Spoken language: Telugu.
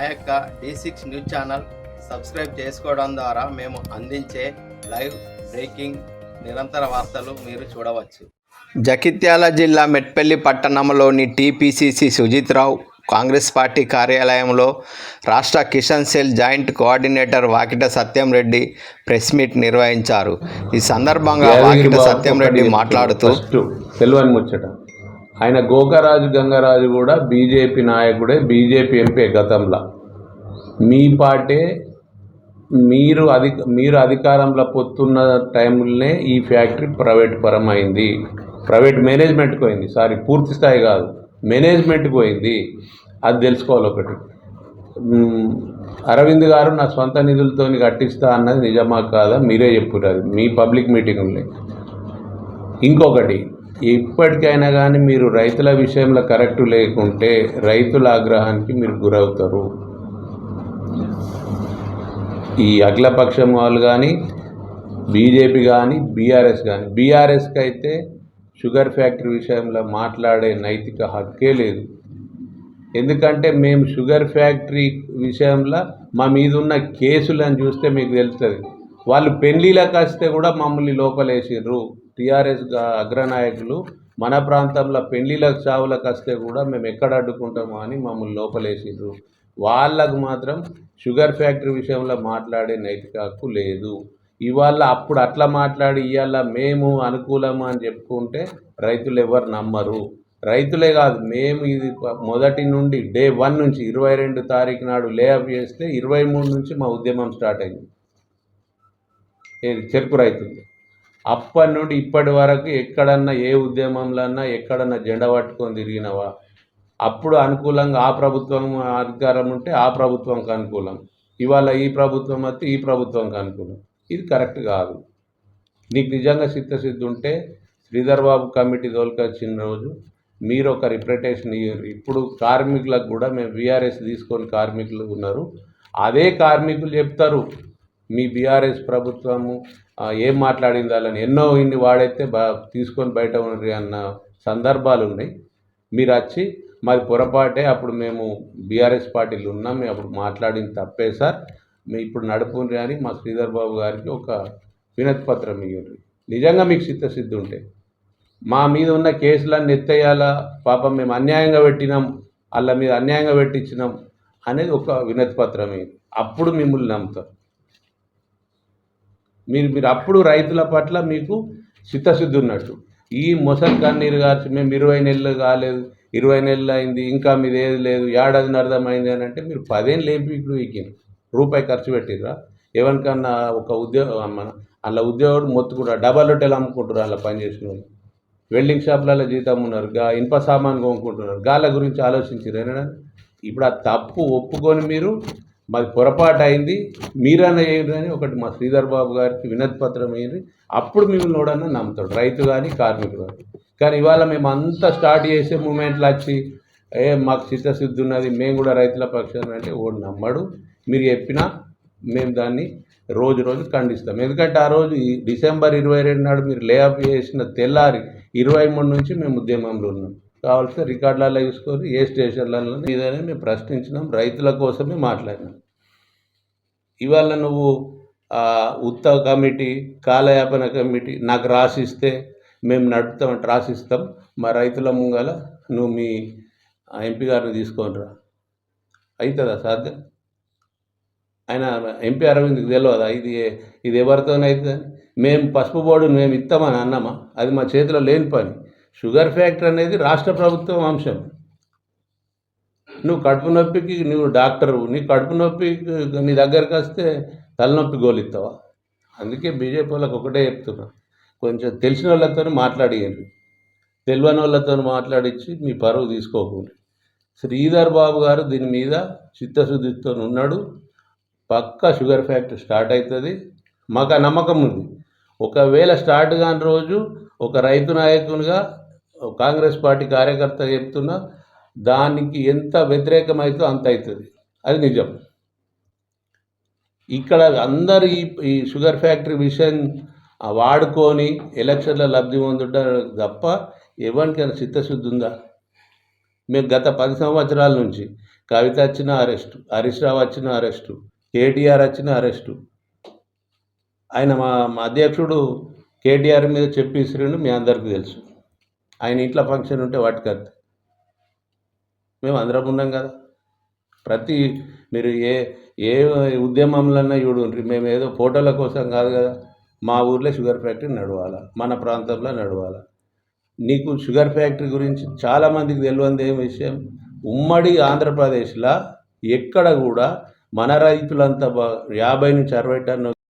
మా యొక్క D six news channel subscribe చేసుకోవడం ద్వారా మేము అందించే లైవ్ బ్రేకింగ్ నిరంతర వార్తలు మీరు చూడవచ్చు. జగిత్యాల జిల్లా మెట్పల్లి పట్టణంలోని టీపీసీసీ సుజిత్రావు కాంగ్రెస్ పార్టీ కార్యాలయంలో రాష్ట్ర కిషన్ సెల్ జాయింట్ కోఆర్డినేటర్ వాకిట సత్యం రెడ్డి ప్రెస్ మీట్ నిర్వహించారు. ఈ సందర్భంగా వాకిట సత్యం రెడ్డి మాట్లాడుతూ ఆయన గోకరాజు గంగరాజు కూడా బీజేపీ నాయకుడే బీజేపీ ఎంపీ గతంలో. మీ పార్టీ మీరు అధిక మీరు అధికారంలో పొత్తున్న టైంలోనే ఈ ఫ్యాక్టరీ ప్రైవేట్ పరమైంది. ప్రైవేట్ మేనేజ్మెంట్కి పోయింది. సారీ పూర్తి స్థాయి కాదు. మేనేజ్మెంట్కి పోయింది. అది తెలుసుకోవాలి ఒకటి. అరవింద్ గారు నా సొంత నిధులతో కట్టిస్తా అన్నది నిజమా కాదా? మీరే చెప్పుతారు మీ పబ్లిక్ మీటింగ్లే. ఇంకొకటి ఇప్పటికైనా కానీ మీరు రైతుల విషయంలో కరెక్ట్ లేకుంటే రైతుల ఆగ్రహానికి మీరు గురవుతారు. ఈ అఖిలపక్షం వాళ్ళు కానీ బీజేపీ కానీ బీఆర్ఎస్ కానీ బీఆర్ఎస్కి అయితే షుగర్ ఫ్యాక్టరీ విషయంలో మాట్లాడే నైతిక హక్కే లేదు. ఎందుకంటే మేము షుగర్ ఫ్యాక్టరీ విషయంలో మా మీద ఉన్న కేసులను చూస్తే మీకు తెలుస్తుంది. వాళ్ళు పెళ్ళిలకు వస్తే కూడా మమ్మల్ని లోపలేసిర్రు. టీఆర్ఎస్ అగ్రనాయకులు మన ప్రాంతంలో పెళ్ళిలకు చావులకు వస్తే కూడా మేము ఎక్కడ అడ్డుకుంటామో అని మమ్మల్ని లోపలేసిండ్రు. వాళ్ళకు మాత్రం షుగర్ ఫ్యాక్టరీ విషయంలో మాట్లాడే నైతిక హక్కు లేదు. ఇవాళ అప్పుడు అట్లా మాట్లాడి ఇవాళ మేము అనుకూలము అని చెప్పుకుంటే రైతులు ఎవరు నమ్మరు. రైతులే కాదు మేము ఇది మొదటి నుండి డే వన్ నుంచి ఇరవై రెండు తారీఖు నాడు లే చేస్తే ఇరవై మూడు నుంచి మా ఉద్యమం స్టార్ట్ అయింది. చెరుకు రైతులు. అప్పటి నుండి ఇప్పటి వరకు ఎక్కడన్నా ఏ ఉద్యమంలోన్నా ఎక్కడన్నా జెండా పట్టుకొని తిరిగినవా? అప్పుడు అనుకూలంగా ఆ ప్రభుత్వం అధికారం ఉంటే ఆ ప్రభుత్వంకి అనుకూలం. ఇవాళ ఈ ప్రభుత్వం అయితే ఈ ప్రభుత్వంకి అనుకూలం. ఇది కరెక్ట్ కాదు. నీకు నిజంగా చిత్తశుద్ధి ఉంటే శ్రీధర్ బాబు కమిటీ తోలుకొచ్చిన రోజు మీరు ఒక రిప్రజెంటేషన్ ఇయ్యరు ఇప్పుడు కార్మికులకు కూడా మేము బీఆర్ఎస్ తీసుకొని కార్మికులు ఉన్నారు. అదే కార్మికులు చెప్తారు. మీ బీఆర్ఎస్ ప్రభుత్వము ఏం మాట్లాడింది వాళ్ళని ఎన్నో ఇన్ని వాడైతే బా తీసుకొని బయట ఉండ్రి అన్న సందర్భాలు ఉన్నాయి. మీరు వచ్చి మాది పొరపాటే అప్పుడు మేము బీఆర్ఎస్ పార్టీలు ఉన్నాం మేము అప్పుడు మాట్లాడింది తప్పే సార్. మేము ఇప్పుడు నడుపుండ్రి అని మా శ్రీధర్ బాబు గారికి ఒక వినతి పత్రం ఇవ్వండి నిజంగా మీకు చిత్తశుద్ధి ఉంటే మా మీద ఉన్న కేసులన్నీ ఎత్తేయాలా? పాపం మేము అన్యాయంగా పెట్టినాం వాళ్ళ మీద అన్యాయంగా పెట్టించినాం అనేది ఒక వినతి పత్రం అప్పుడు మిమ్మల్ని నమ్ముతారు మీరు మీరు అప్పుడు రైతుల పట్ల మీకు చిత్తశుద్ధి ఉన్నట్టు. ఈ మొసలి కన్నీరు గార్చి మేము ఇరవై నెలలు కాలేదు ఇరవై నెలలు అయింది ఇంకా మీది ఏది లేదు ఏడాది అర్థమైంది అని అంటే మీరు పదేళ్ళు లేపి ఇప్పుడు వీకింది రూపాయి ఖర్చు పెట్టిర్రా? ఎవరికన్నా ఒక ఉద్యోగం మన అలా ఉద్యోగుడు మొత్తం కూడా డబల్ రొట్టెలు అమ్ముకుంటారు అలా పనిచేసిన వాళ్ళు. వెల్డింగ్ షాపులలో జీతం ఉన్నారు గా ఇనుప సామాన్ కొనుక్కుంటున్నారు. గాల గురించి ఆలోచించారు ఇప్పుడు ఆ తప్పు ఒప్పుకొని మీరు మాది పొరపాటు అయింది మీరన్నా ఏంటి అని ఒకటి మా శ్రీధర్ బాబు గారికి వినతి పత్రం అయింది అప్పుడు మిమ్మల్ని ఎవడన్నా నమ్ముతాడు రైతు కానీ కార్మికులు కానీ కానీ ఇవాళ మేము అంతా స్టార్ట్ చేసే మూమెంట్లు వచ్చి ఏ మాకు చిత్తశుద్ధి ఉన్నది మేము కూడా రైతుల పక్షాన అంటే ఓడి నమ్మడు. మీరు చెప్పినా మేము దాన్ని రోజు రోజు ఖండిస్తాం. ఎందుకంటే ఆ రోజు ఈ డిసెంబర్ ఇరవై రెండు నాడు మీరు లే ఆఫ్ చేసిన తెల్లారి ఇరవై మూడు నుంచి మేము ఉద్యమంలో ఉన్నాం. కావాల్సిన రికార్డులలో చూసుకొని ఏ స్టేషన్లలో ఇదనే మేము ప్రశ్నించినాం రైతుల కోసమే మాట్లాడినాం. ఇవాళ నువ్వు ఆ, ఉత్తవ కమిటీ కాలయాపన కమిటీ నాకు రాసిస్తే మేము నడుపుతామంటే రాసిస్తాం. మా రైతుల ముంగల నువ్వు మీ ఎంపీ గారిని తీసుకొని రా. అవుతుందా సాధ్యం? ఆయన ఎంపీ అరవింద్కి తెలియదా ఇది ఇది ఎవరితోనైతే మేము పసుపు బోర్డు మేము ఇస్తామని అన్నామా? అది మా చేతిలో లేని పని. షుగర్ ఫ్యాక్టరీ అనేది రాష్ట్ర ప్రభుత్వం అంశం. నువ్వు కడుపు నొప్పికి నువ్వు డాక్టరు నీ కడుపు నొప్పి నీ దగ్గరికి వస్తే తలనొప్పి గోలిస్తావా? అందుకే బీజేపీ వాళ్ళకి ఒకటే చెప్తున్నా. కొంచెం తెలిసిన వాళ్ళతో మాట్లాడియండి. తెలియని వాళ్ళతో మాట్లాడించి మీ పరువు తీసుకోకండి. శ్రీధర్ బాబు గారు దీని మీద చిత్తశుద్ధితో ఉన్నాడు. పక్కా షుగర్ ఫ్యాక్టరీ స్టార్ట్ అవుతుంది. మాకు ఆ నమ్మకం ఉంది. ఒకవేళ స్టార్ట్ కాని రోజు ఒక రైతు నాయకునిగా కాంగ్రెస్ పార్టీ కార్యకర్త చెప్తున్నా దానికి ఎంత వ్యతిరేకమైతే అంత అవుతుంది. అది నిజం. ఇక్కడ అందరు ఈ ఈ షుగర్ ఫ్యాక్టరీ విషయం వాడుకొని ఎలక్షన్ల లబ్ధి పొందుతారు తప్ప ఎవరికైనా చిత్తశుద్ధి ఉందా? మేము గత పది సంవత్సరాల నుంచి కవిత వచ్చిన అరెస్టు హరీష్ రావు వచ్చిన అరెస్టు కేటీఆర్ వచ్చిన అరెస్టు. ఆయన మా మా అధ్యక్షుడు కేటీఆర్ మీద చెప్పేసిరిండు మీ అందరికీ తెలుసు. ఆయన ఇంట్లో ఫంక్షన్ ఉంటే వాటికద్దు మేము అందరం ఉన్నాం కదా. ప్రతి మీరు ఏ ఏ ఉద్యమంలోన్నా చూడండి మేము ఏదో ఫోటోల కోసం కాదు కదా. మా ఊర్లో షుగర్ ఫ్యాక్టరీ నడవాలా. మన ప్రాంతంలో నడవాలా. నీకు షుగర్ ఫ్యాక్టరీ గురించి చాలామందికి తెలియంది ఏం విషయం? ఉమ్మడి ఆంధ్రప్రదేశ్లో ఎక్కడ కూడా మన రైతులంతా యాభై నుంచి అరవై టన్ను